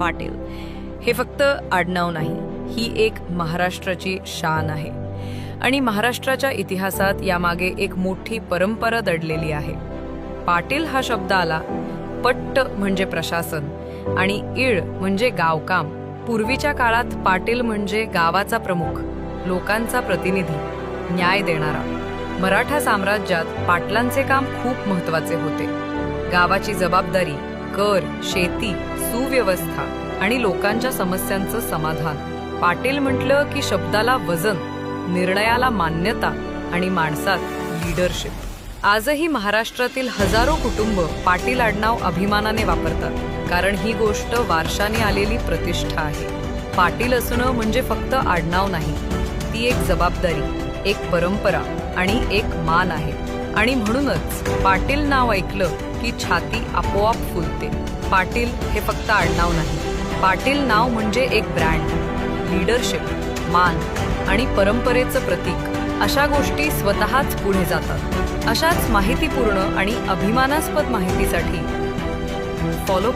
पाटील. हे फक्त आडनाव नाही ही एक महाराष्ट्राची शान आहे. आणि महाराष्ट्राच्या इतिहासात यामागे एक मोठी परंपरा दडलेली आहे. पाटील हा शब्द आला पट्ट म्हणजे प्रशासन आणि इळ म्हणजे गावकाम. पूर्वीच्या काळात पाटील म्हणजे गावाचा प्रमुख लोकांचा प्रतिनिधी न्याय देणारा. मराठा साम्राज्यात पाटलांचे काम खूप महत्त्वाचे होते. गावाची जबाबदारी कर शेती सुव्यवस्था आणि लोकांच्या समस्यांचं समाधान. पाटील म्हटलं की शब्दाला वजन निर्णयाला मान्यता आणि माणसात लीडरशिप आजही महाराष्ट्रातील हजारो कुटुंब पाटील आडनाव अभिमानाने वापरतात कारण ही गोष्ट वारशाने आलेली प्रतिष्ठा आहे. पाटील असणं म्हणजे फक्त आडनाव नाही ती एक जबाबदारी एक परंपरा आणि एक मान आहे. आणि म्हणूनच पाटील नाव ऐकलं की छाती आपोआप फुलते. पाटील हे फक्त आडनाव नाही. पाटील नाव म्हणजे एक ब्रँड. लीडरशिप मान आणि परंपरेचं प्रतीक. अशा गोष्टी स्वतःच पुढे जातात. अशाच माहितीपूर्ण आणि अभिमानास्पद माहितीसाठी फॉलो